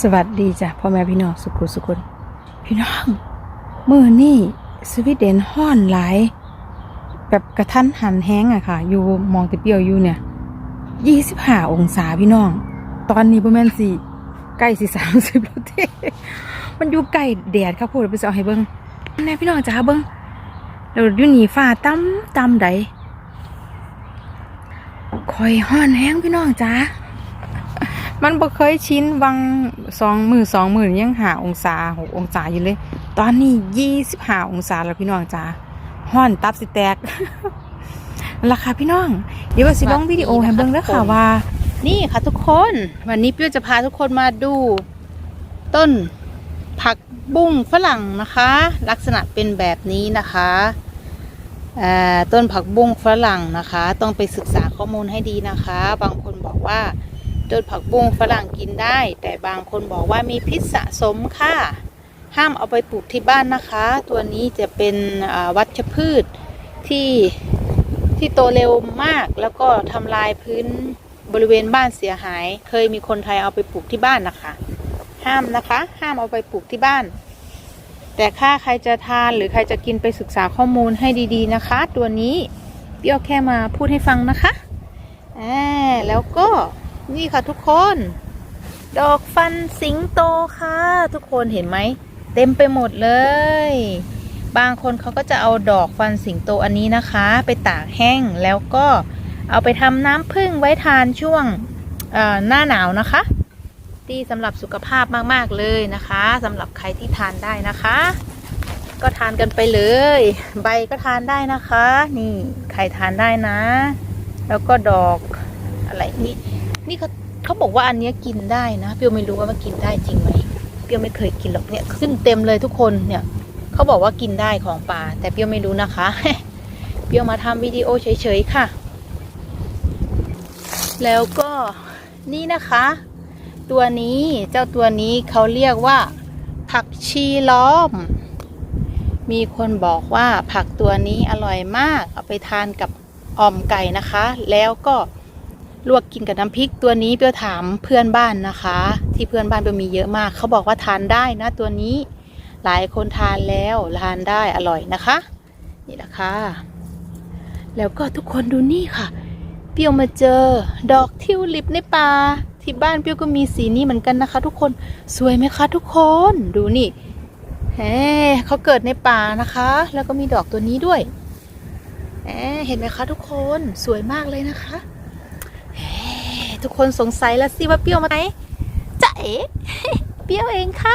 สวัสดีจ้ะพ่อแม่พี่น้องสุขุสุคนพี่น้องมือนี่สวีเดนห้อนหลาย แบบกระทันหันแห้งอะค่ะ อยู่มองติเปียวอยู่เนี่ยยี่สิบห้าองศาพี่น้อง ตอนนี้ประมาณสี่ใกล้สี่สามสิบแล้วเท่มันอยู่ใกล้แดดครับพูดไปจะเอาให้เบิ้งแน่พี่น้องจ้าเบิ้งแล้วอยู่นี่ฟ้าตั้มตั้มใดคอยห้อนแห้งพี่น้องจ้า มันบ่เคยชินวังสองมือสองมือยังหาองศาหกองศาอยู่เลย ตอนนี้ยี่สิบห้าองศาแล้วพี่น้องจ้าห้อนตับสิแตกราคาพี่น้อง เดี๋ยวว่าสิลงวิดีโอให้เบิ่งเด้อค่ะว่า นี่ค่ะทุกคน วันนี้เปี้ยวจะพาทุกคนมาดู ต้นผักบุ้งฝรั่งนะคะ ลักษณะเป็นแบบนี้นะคะอ่าต้นผักบุ้งฝรั่งนะคะ ต้องไปศึกษาข้อมูลให้ดีนะคะ บางคนบอกว่า ต้นผักบุ้งฝรั่งกินได้ แต่บางคนบอกว่ามีพิษสะสมค่ะ ห้ามเอาไปปลูกที่บ้านนะคะ ตัวนี้จะเป็นวัชพืชที่ที่โตเร็วมากแล้วก็ทำลายพื้นบริเวณบ้านเสียหาย เคยมีคนไทยเอาไปปลูกที่บ้านนะคะ ห้ามนะคะ ห้ามเอาไปปลูกที่บ้าน แต่ถ้าใครจะทานหรือใครจะกินไปศึกษาข้อมูลให้ดีๆนะคะ ตัวนี้เปรี้ยวแค่มาพูดให้ฟังนะคะอ่าแล้วก็ นี่ค่ะทุกคน ดอกฟันสิงโตค่ะ ทุกคนเห็นไหม เต็มไปหมดเลย บางคนเขาก็จะเอาดอกฟันสิงโตอันนี้นะคะ ไปตากแห้งแล้วก็เอาไปทำน้ำผึ้งไว้ทานช่วงหน้าหนาวนะคะดีสำหรับสุขภาพมาก ๆ เลยนะคะสำหรับใครที่ทานได้นะคะ ก็ทานกันไปเลย ใบก็ทานได้นะคะ นี่ใครทานได้นะ แล้วก็ดอกอะไรนี่ นี่เขาเขาบอกว่าอันนี้กินได้นะเปียวไม่รู้ว่ามันกินได้จริงไหมเปียวไม่เคยกินหรอกเนี่ยขึ้นเต็มเลยทุกคนเนี่ยเขาบอกว่ากินได้ของป่า แต่เปียวไม่รู้นะคะ เปียวมาทำวิดีโอเฉยๆค่ะ แล้วก็นี่นะคะ ตัวนี้เจ้าตัวนี้เขาเรียกว่า ผักชีล้อม มีคนบอกว่าผักตัวนี้อร่อยมาก เอาไปทานกับอ่อมไก่นะคะ แล้วก็ ลวกกินกับน้ำพริกตัวนี้เปียวถามเพื่อนบ้านนะคะ ที่เพื่อนบ้านเปียวมีเยอะมาก เขาบอกว่าทานได้นะตัวนี้ หลายคนทานแล้วทานได้อร่อยนะคะ นี่แหละค่ะแล้วก็ทุกคนดูนี่ค่ะ เปียวมาเจอ ดอกทิวลิปในป่าที่บ้านเปียวก็มีสีนี้เหมือนกันนะคะ ทุกคนสวยไหมคะ ทุกคนดูนี่แหมเขาเกิดในป่านะคะ แล้วก็มีดอกตัวนี้ด้วยแหมเห็นไหมคะทุกคนสวยมากเลยนะคะ ทุกคนสงสัยแล้วสิว่าเปรี้ยวมาไหนจะเอ๋เปรี้ยวเองค่ะ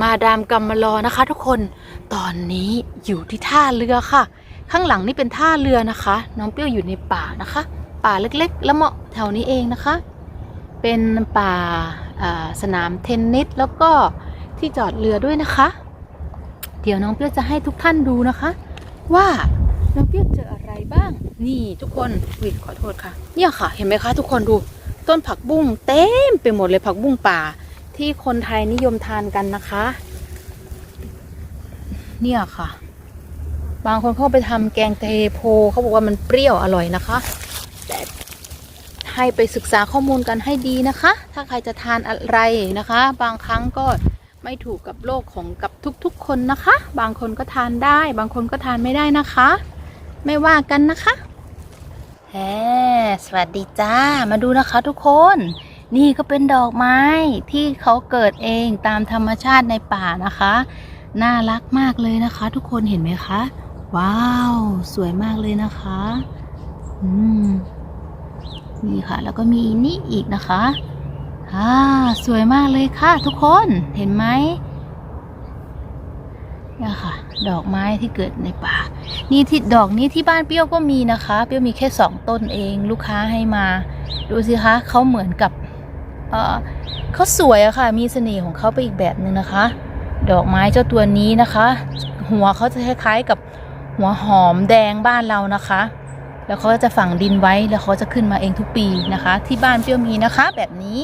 มาดามกำมารอนะคะ ทุกคนตอนนี้อยู่ที่ท่าเรือค่ะ ข้างหลังนี่เป็นท่าเรือนะคะ น้องเปรี้ยวอยู่ในป่านะคะ ป่าเล็กๆแล้วเหมาะแถวนี้เองนะคะ เป็นป่าอ่าสนามเทนนิสแล้วก็ที่จอดเรือด้วยนะคะ เดี๋ยวน้องเปรี้ยวจะให้ทุกท่านดูนะคะ ว่า น้องเปียวเจออะไรบ้าง นี่ทุกคนวิขอโทษค่ะ เนี่ยค่ะ เห็นไหมคะ ทุกคนดู ต้นผักบุ้งเต็มไปหมดเลยผักบุ้งป่า ที่คนไทยนิยมทานกันนะคะ เนี่ยค่ะ บางคนเขาไปทำแกงเทโพเขาบอกว่ามันเปรี้ยวอร่อยนะคะ แต่ให้ไปศึกษาข้อมูลกันให้ดีนะคะ ถ้าใครจะทานอะไรนะคะ บางครั้งก็ไม่ถูกกับโลกของกับทุกๆคนนะคะ บางคนก็ทานได้ บางคนก็ทานไม่ได้นะคะ ไม่ว่ากันนะคะแหมสวัสดีจ้า มาดูนะคะทุกคน นี่ก็เป็นดอกไม้ที่เขาเกิดเองตามธรรมชาติในป่านะคะ น่ารักมากเลยนะคะ ทุกคนเห็นไหมคะ ว้าว สวยมากเลยนะคะ อืม นี่ค่ะ แล้วก็มีนี่อีกนะคะอ่าสวยมากเลยค่ะทุกคน เห็นไหมเนี่ยค่ะ ดอกไม้ที่เกิดในป่า นี่ที่ดอกนี้ที่บ้านเปรี้ยวก็มีนะคะ เปรี้ยวมีแค่สองต้นเองลูกค้าให้มา ดูสิคะเขาเหมือนกับเออเขาสวยอะค่ะ มีเสน่ห์ของเขาไปอีกแบบหนึ่งนะคะ ดอกไม้เจ้าตัวนี้นะคะ หัวเขาจะคล้ายๆกับหัวหอมแดงบ้านเรานะคะ แล้วเขาจะฝังดินไว้แล้วเขาจะขึ้นมาเองทุกปีนะคะ ที่บ้านเปรี้ยวมีนะคะ แบบนี้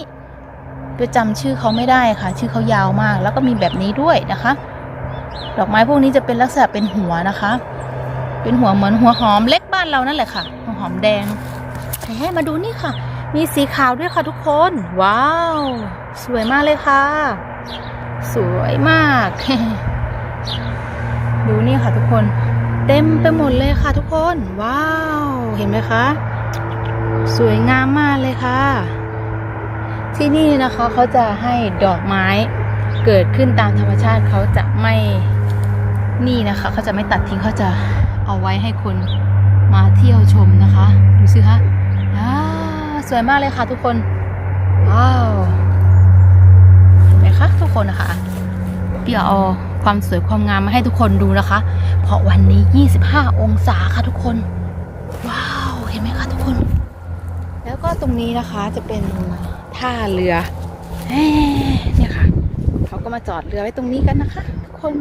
เปรี้ยวจำชื่อเขาไม่ได้ค่ะ ชื่อเขายาวมาก แล้วก็มีแบบนี้ด้วยนะคะ ดอกไม้พวกนี้จะเป็นลักษณะเป็นหัวนะคะ เป็นหัวเหมือนหัวหอมเล็กบ้านเรานั่นแหละค่ะหัวหอมแดงแหมมาดูนี่ค่ะ มีสีขาวด้วยค่ะทุกคน ว้าว สวยมากเลยค่ะ สวยมาก ดูนี่ค่ะทุกคน เต็มไปหมดเลยค่ะทุกคน ว้าว เห็นไหมคะ สวยงามมากเลยค่ะ ที่นี่นะคะเขาจะให้ดอกไม้ เกิดขึ้นตามธรรมชาติเขาจะไม่นี่นะคะเขาจะไม่ตัดทิ้งเขาจะเอาไว้ให้คนมาเที่ยวชมนะคะดูสิคะอ่าสวยมากเลยค่ะทุกคนว้าวเห็นไหมคะทุกคนนะคะเดี๋ยวเอาความสวยความงามมาให้ทุกคนดูนะคะ เพราะวันนี้ 25 องศาค่ะทุกคน ว้าวเห็นไหมคะทุกคน แล้วก็ตรงนี้นะคะจะเป็นท่าเรือ ก็มาจอดเรือไว้ตรงนี้กันนะคะ ทุกคน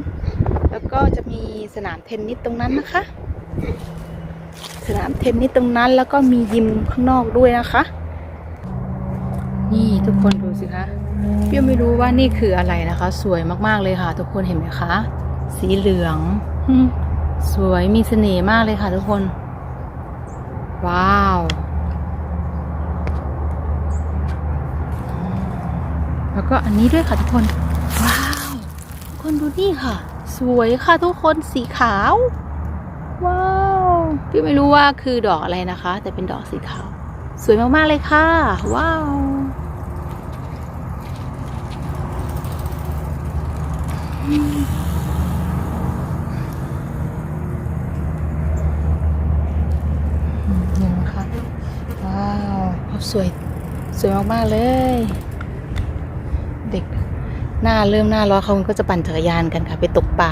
แล้วก็จะมีสนามเทนนิสตรงนั้นนะคะ สนามเทนนิสตรงนั้น แล้วก็มียิมข้างนอกด้วยนะคะ นี่ทุกคนดูสิคะเปี้ยวไม่รู้ว่านี่คืออะไรนะคะ สวยมากๆเลยค่ะ ทุกคนเห็นไหมคะ สีเหลืองสวยมีเสน่ห์มากเลยค่ะ ทุกคน ว้าวแล้วก็อันนี้ด้วยค่ะทุกคน คนดูนี่ค่ะ สวยค่ะทุกคนสีขาว ว้าว พี่ไม่รู้ว่าคือดอกอะไรนะคะ แต่เป็นดอกสีขาว สวยมาก ๆ เลยค่ะ ว้าวเห็นไหมคะว้าว สวย สวยมาก ๆ เลย หน้าเริ่มหน้าร้อนเขาก็จะปั่นจักรยานกันค่ะ ไปตกปลา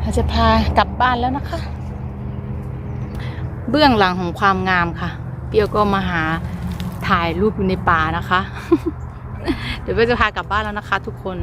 เราจะพากลับบ้านแล้วนะคะ เบื้องหลังของความงามค่ะ เปียวก็มาหาถ่ายรูปอยู่ในป่านะคะ เดี๋ยวเปียวจะพากลับบ้านแล้วนะคะ ทุกคน